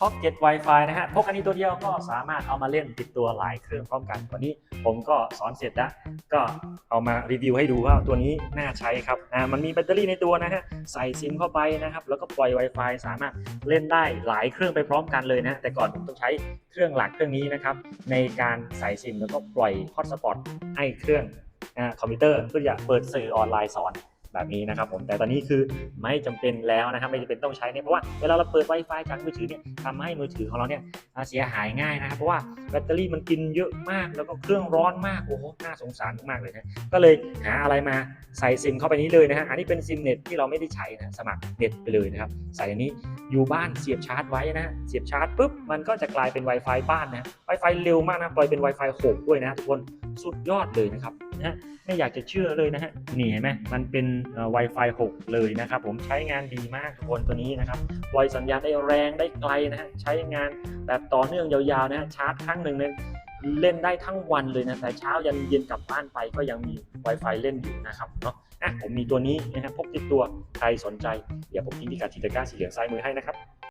Pocket Wi-Fi นะฮะพกอันนี้ตัวเดียวก็สามารถเอามาเล่นติดตัวหลายเครื่องพร้อมกันวันนี้ผมก็สอนเสร็จแล้วก็เอามารีวิวให้ดูว่าตัวนี้น่าใช้ครับอ่ามันมีแบตเตอรี่ในตัวนะฮะใส่ซิมเข้าไปนะครับ แล้วก็ปล่อย Wi-Fi สามารถเล่นได้หลายเครื่องไปพร้อมกันเลยนะ แต่ก่อนผมต้องใช้เครื่องหลักเครื่องนี้นะครับ ในการใส่ซิมแล้วก็ปล่อยฮอตสปอตให้เครื่องอคอมพิวเตอร์เพื่อจะเปิดสื่อออนไลน์สอน แบบนี้นะครับผมแต่ตอนนี้คือไม่จำเป็นแล้วนะครับไม่จำเป็นต้องใช้เนี่ยเพราะว่าเวลาเราเปิด Wi-Fi จากมือถือเนี่ยทำให้มือถือของเราเนี่ยเสียหายง่ายนะครับเพราะว่าแบตเตอรี่มันกินเยอะมาก แล้วก็เครื่องร้อนมากโอ้โหน่าสงสารมากเลยนะก็เลยหาอะไรมาใส่ซิมเข้าไปนี้เลยนะฮะอันนี้เป็นซิมเน็ตที่เราไม่ได้ใช้นะสมัครเน็ตไปเลยนะครับใส่อันนี้อยู่บ้านเสียบชาร์จไว้นะฮะเสียบชาร์จปุ๊บมันก็จะกลายเป็น Wi-Fi บ้านนะ Wi-Fi เร็วมากนะปล่อยเป็น Wi-Fi 6 ด้วยนะทุกคนสุดยอดเลยนะครับ นะไม่อยากจะเชื่อเลยนะฮะนี่เห็นไหมมันเป็น Wi-Fi 6 เลยนะครับผมใช้งานดีมากทุกคนตัวนี้นะครับปล่อยสัญญาณได้แรงได้ไกลนะฮะใช้งานแบบต่อเนื่องยาวๆนะฮะชาร์จครั้งหนึ่งเนี่ยเล่นได้ทั้งวันเลยนะแต่เช้ายันเย็นกลับบ้านไปก็ยังมี Wi-Fi เล่นอยู่นะครับเนาะอะผมมีตัวนี้นะครับพกติดตัวใครสนใจเดี๋ยวผมทิ้งพิกัดที่ตะกร้าสีเหลืองซ้ายมือให้นะครับ